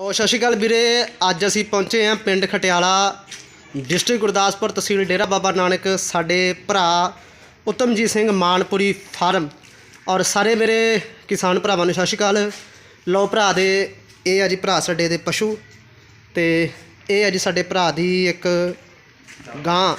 ਉਹ ਸਤਿ ਸ਼੍ਰੀ ਅਕਾਲ ਵੀਰੇ ਅੱਜ ਅਸੀਂ ਪਹੁੰਚੇ ਹਾਂ ਪਿੰਡ ਖਟਿਆਲਾ ਡਿਸਟ੍ਰਿਕਟ ਗੁਰਦਾਸਪੁਰ ਤਹਿਸੀਲ ਡੇਰਾ ਬਾਬਾ ਨਾਨਕ ਸਾਡੇ ਭਰਾ ਉਤਮਜੀਤ ਸਿੰਘ ਮਾਨਪੁਰੀ ਫਾਰਮ। ਔਰ ਸਾਰੇ ਮੇਰੇ ਕਿਸਾਨ ਭਰਾਵਾਂ ਨੂੰ ਸਤਿ ਸ਼੍ਰੀ ਅਕਾਲ। ਲਓ ਭਰਾ ਦੇ ਇਹ ਆ ਜੀ ਭਰਾ ਸਾਡੇ ਦੇ ਪਸ਼ੂ। ਤੇ ਇਹ ਆ ਜੀ ਸਾਡੇ ਭਰਾ ਦੀ ਇੱਕ ਗਾਂ।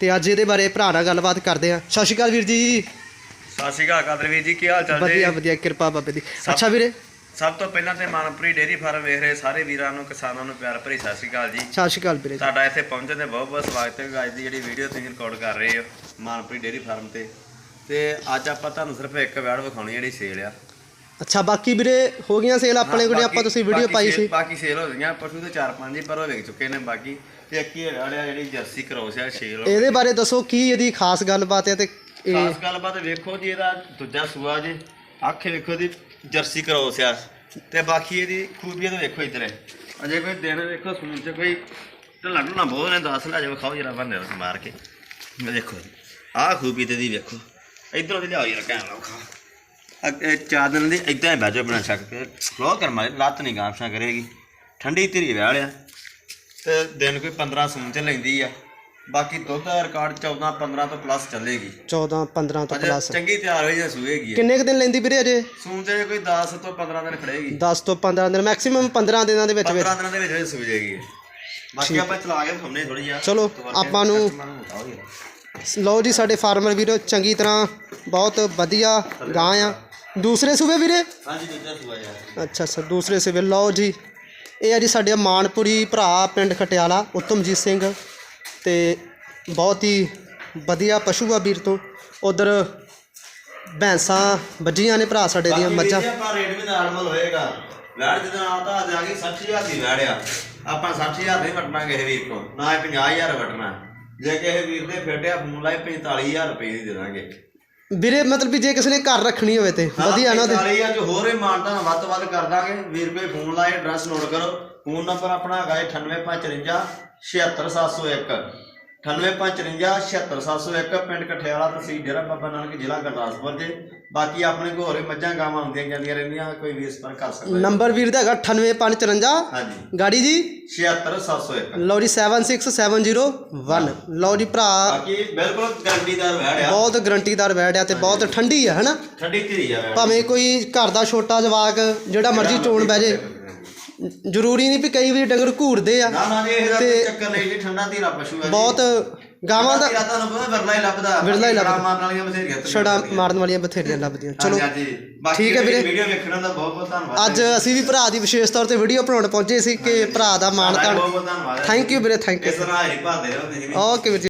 ਤੇ ਅੱਜ ਇਹਦੇ ਬਾਰੇ ਭਰਾ ਨਾਲ ਗੱਲਬਾਤ ਕਰਦੇ ਆ ਸਤਿ ਸ਼੍ਰੀ ਅਕਾਲ ਵੀਰ ਜੀ। ਸਤਿ ਸ਼੍ਰੀ ਅਕਾਲ ਕਾਦਰ ਵੀਰ ਜੀ ਕੀ ਹਾਲ ਚਾਲ ਵਧੀਆ ਜੀ? ਵਧੀਆ ਕਿਰਪਾ ਬਾਬੇ ਦੀ। ਅੱਛਾ ਵੀਰੇ ਸਭ ਤੋਂ ਪਹਿਲਾਂ ਤੇ ਮਾਨਪੁਰੀ ਡੇਰੀ ਫਾਰਮ ਵੇਖ ਰਹੇ ਸਾਰੇ ਵੀਰਾਂ ਨੂੰ ਕਿਸਾਨਾਂ ਨੂੰ ਪਿਆਰ ਭਰੀ ਸਤਿ ਸ਼੍ਰੀ ਅਕਾਲ ਜੀ। ਸਤਿ ਸ਼੍ਰੀ ਅਕਾਲ ਵੀਰੇ ਤੁਹਾਡਾ ਇੱਥੇ ਪਹੁੰਚਣ ਤੇ ਬਹੁਤ ਬਹੁਤ ਸਵਾਗਤ ਹੈ ਅੱਜ ਦੀ ਜਿਹੜੀ ਵੀਡੀਓ ਤੁਸੀਂ ਰਿਕਾਰਡ ਕਰ ਰਹੇ ਹੋ ਮਾਨਪੁਰੀ ਡੇਰੀ ਫਾਰਮ ਤੇ। ਤੇ ਅੱਜ ਆਪਾਂ ਤੁਹਾਨੂੰ ਸਿਰਫ ਇੱਕ ਵੈੜ ਵਿਖਾਉਣੀ ਜਿਹੜੀ ਸੇਲ ਆ। ਅੱਛਾ ਬਾਕੀ ਵੀਰੇ ਹੋ ਗਈਆਂ ਸੇਲ ਆਪਣੇ ਕੋਲ ਆਪਾਂ ਤੁਸੀਂ ਵੀਡੀਓ ਪਾਈ ਸੀ। ਬਾਕੀ ਸੇਲ ਹੋ ਗਈਆਂ ਪਸ਼ੂ ਤੇ ਚਾਰ ਪੰਜ ਹੀ ਪਰ ਉਹ ਵਿਕ ਚੁੱਕੇ ਨੇ ਬਾਕੀ। ਤੇ ਇੱਕ ਹੀ ਵੈੜ ਆ ਜਿਹੜੀ ਜਰਸੀ ਕਰੋਸ ਆ ਸੇਲ ਇਹਦੇ ਬਾਰੇ ਦੱਸੋ ਕੀ ਇਹਦੀ ਖਾਸ ਗੱਲਬਾਤ ਹੈ ਤੇ ਖਾਸ ਗੱਲਬਾਤ ਵੇਖੋ ਜੀ ਇਹਦਾ ਦੂਜਾ ਸੂਆ ਜੀ। ਅੱਖ ਵੇਖੋ ਦੀ ਜਰਸੀ ਕਰੋਸ ਆ। ਤੇ ਬਾਕੀ ਇਹਦੀ ਖੂਬੀਆਂ ਤਾਂ ਵੇਖੋ ਇੱਧਰ। ਅਜੇ ਕੋਈ ਦਿਨ ਵੇਖੋ ਸੂਨ ਚ ਕੋਈ ਢੱਲਾ ਢੁੱਲਾ ਬਹੁਤ ਨੇ, ਦੱਸ ਲੈ ਜੇ ਵਿਖਾਓ ਜਰਾ ਬੰਦੇ ਨੂੰ ਮਾਰ ਕੇ। ਇਹ ਦੇਖੋ ਜੀ, ਆਹ ਖੂਬੀ ਤੇ ਦੀ ਵੇਖੋ। ਇਧਰੋਂ ਦੀ ਲਿਆਓ ਯਾਰ ਕੈਮਰਾ ਵਿਖਾ ਅੱਗੇ ਚਾਰ ਦਿਨ ਦੀ ਇਦਾਂ ਹੀ ਬੈਜੋ ਬਣਾ ਛੱਕ ਕੇ ਫਲੋ ਕਰ ਮਾਰੇ ਲੱਤ ਨਹੀਂ ਗਾਂਪਸ਼ਾ ਕਰੇਗੀ। ਠੰਡੀ ਧੀਰੀ ਵਿਆਹ ਲਿਆ। ਤੇ ਦਿਨ ਕੋਈ 15 ਸੂਨ ਚ ਲੈਂਦੀ ਆ। ਬਾਕੀ ਦੁੱਧ ਦਾ ਰਿਕਾਰਡ 14 15 ਤੋਂ ਪਲੱਸ ਚੱਲੇਗੀ। 14 15 ਤੋਂ ਅਜੇ ਪਲੱਸ ਚੰਗੀ ਤਿਆਰ ਹੋਈ ਜਾਂ ਸੂਏਗੀ। ਕਿੰਨੇ ਕੁ ਦਿਨ ਲੈਂਦੀ ਵੀਰੇ ਅਜੇ? ਸੂਣ ਤੇ ਕੋਈ 10 ਤੋਂ 15 ਦਿਨ ਖੜੇਗੀ। 10 ਤੋਂ 15 ਦਿਨ ਮੈਕਸਿਮਮ 15 ਦਿਨਾਂ ਦੇ ਵਿੱਚ ਵਿੱਚ। 15 ਦਿਨਾਂ ਦੇ ਵਿੱਚ ਵਿੱਚ ਸੂ ਜਾਏਗੀ ਇਹ। ਬਾਕੀ ਆਪਾਂ ਚਲਾ ਕੇ ਦਿਖਾਉਂਦੇ ਥੋੜੀ ਜਿਹਾ। ਚਲੋ, ਆਪਾਂ ਨੂੰ- ਲਓ ਜੀ ਸਾਡੇ ਫਾਰਮਰ ਵੀਰੋ ਚੰਗੀ ਤਰ੍ਹਾਂ ਬਹੁਤ ਵਧੀਆ ਗਾਂ ਆ। ਦੂਸਰੇ ਸੂਬੇ ਵੀਰੇ? ਹਾਂਜੀ ਦੂਜਾ ਸੂਆ ਯਾਰ ਅੱਛਾ ਅੱਛਾ ਦੂਸਰੇ ਸੂਬੇ। ਲਓ ਜੀ ਇਹ ਆ ਜੀ ਸਾਡੇ ਮਾਨਪੁਰੀ ਭਰਾ ਪਿੰਡ ਖਟਿਆਲਾ ਉਤਮਜੀਤ ਸਿੰਘ। ਤੇ ਬਹੁਤ ਹੀ ਵਧੀਆ ਪਸ਼ੂ ਆ ਵੀਰ ਤੋਂ। ਉਧਰ ਭੈਂਸਾਂ ਵੱਜੀਆਂ ਨੇ ਭਰਾ ਸਾਡੇ ਦੀਆਂ ਮੱਝਾਂ। ਆਪਾਂ ਰੇਟ ਵੀ ਨਾਰਮਲ ਹੋਏਗਾ। ਵੈੜ ਜਦੋਂ ਆਉਂਦਾ ਆ ਜਾ ਕੇ 60000 ਦੀ ਵੈੜ ਆ। ਆਪਾਂ 60000 ਨਹੀਂ ਵਟਣਾ ਕਿਸੇ ਵੀਰ ਕੋਲ ਨਾ ਇਹ 50000 ਵਟਣਾ। ਜੇ ਕਿਸੇ ਵੀਰ ਦੇ ਫੇਟਿਆ ਫੋਨ ਲਾਏ 45000 ਰੁਪਏ ਦੀ ਦੇ ਦਾਂਗੇ। ਵੀਰੇ ਮਤਲਬ ਵੀ ਜੇ ਕਿਸੇ ਨੇ ਘਰ ਰੱਖਣੀ ਹੋਵੇ ਤੇ ਵਧੀਆ ਨਾ ਤੇ 45000 ਚ ਹੋਰ ਹੀ ਮਾਨਤਾ ਵੱਧ ਵੱਧ ਕਰ ਦਾਂਗੇ। ਵੀਰ ਕੋਈ ਫੋਨ ਲਾਏ ਐਡਰੈਸ ਨੋਟ ਕਰੋ। ਫੋਨ ਨੰਬਰ ਆਪਣਾ ਹੈਗਾ ਹੈ 98554 76701 98554 76701 ਪਿੰਡ ਕਠਿਆਲਾ ਤਹਿਸੀਲ ਡੇਰਾ ਬਾਬਾ ਨਾਨਕ ਜ਼ਿਲ੍ਹਾ ਗੁਰਦਾਸਪੁਰ ਦੇ ਬਾਕੀ ਆਪਣੇ ਕੋਲ ਹੋਰ ਮੱਝਾਂ ਗਾਵਾਂ ਆਉਂਦੀਆਂ ਜਾਂਦੀਆਂ ਰਹਿੰਦੀਆਂ ਕੋਈ ਵੀ ਸੰਪਰਕ ਕਰ ਸਕਦਾ। ਨੰਬਰ ਵੀਰ ਦਾ ਹੈਗਾ 98554 ਹਾਂਜੀ। ਗਾੜੀ ਜੀ? 76701 ਲਓ ਜੀ 76701 ਲਓ ਜੀ ਭਰਾ। ਬਾਕੀ ਬਿਲਕੁਲ ਗਰੰਟੀਦਾਰ ਵੈੜ ਆ। ਬਹੁਤ ਗਰੰਟੀਦਾਰ ਵੈੜ ਆ ਤੇ ਬਹੁਤ ਠੰਡੀ ਆ ਹਨਾ? ਠੰਡੀ ਧੀਰੀ ਆ ਭਾਵੇਂ ਕੋਈ ਘਰ ਦਾ ਛੋਟਾ ਜਵਾਕ ਜਿਹੜਾ ਮਰਜ਼ੀ ਚੋਣ ਬਹਿ ਜੇ। ਜ਼ਰੂਰੀ ਨਹੀਂ ਵੀ ਕਈ ਵੀ ਡੰਗਰ ਘੂਰਦੇ ਆ ਨਾ ਨਾ ਜੀ ਇਹਦਾ ਕੋਈ ਤੇ ਚੱਕਰ ਨਹੀਂ ਜੀ ਠੰਡਾ ਧੀਰਾ ਪਸ਼ੂ ਹੈ ਬਹੁਤ ਗਾਵਾਂ ਦਾ ਪਤਾ ਵਿਰਲਾ ਹੀ ਲੱਭਦਾ। ਵਿਰਲਾ ਹੀ ਲੱਭਦਾ। ਛੜਾ ਮਾਰਨ ਵਾਲੀਆਂ ਬਥੇਰੀਆਂ ਛੜਾ। ਮਾਰਨ ਵਾਲੀਆਂ ਬਥੇਰੀਆਂ ਲੱਭਦੀਆਂ। ਚਲੋ ਠੀਕ ਹੈ ਵੀਰੇ। ਵੀਡੀਓ ਵੇਖਣ ਦਾ ਬਹੁਤ ਬਹੁਤ ਧੰਨਵਾਦ ਅੱਜ ਅਸੀਂ ਵੀ ਭਰਾ ਦੀ ਵਿਸ਼ੇਸ਼ ਤੌਰ ਤੇ ਵੀਡੀਓ ਬਣਾਉਣ ਪਹੁੰਚੇ ਸੀ ਕਿ ਭਰਾ ਦਾ ਮਾਣ ਤਾਣ ਬਹੁਤ ਬਹੁਤ ਧੰਨਵਾਦ ਥੈਂਕ ਯੂ ਵੀਰੇ ਥੈਂਕ ਯੂ ਇਸ ਤਰ੍ਹਾਂ ਹਾਜ਼ਰੀ ਭਰਦੇ ਰਹੋ ਤੁਸੀਂ ਵੀ। ਓਕੇ ਵੀਰ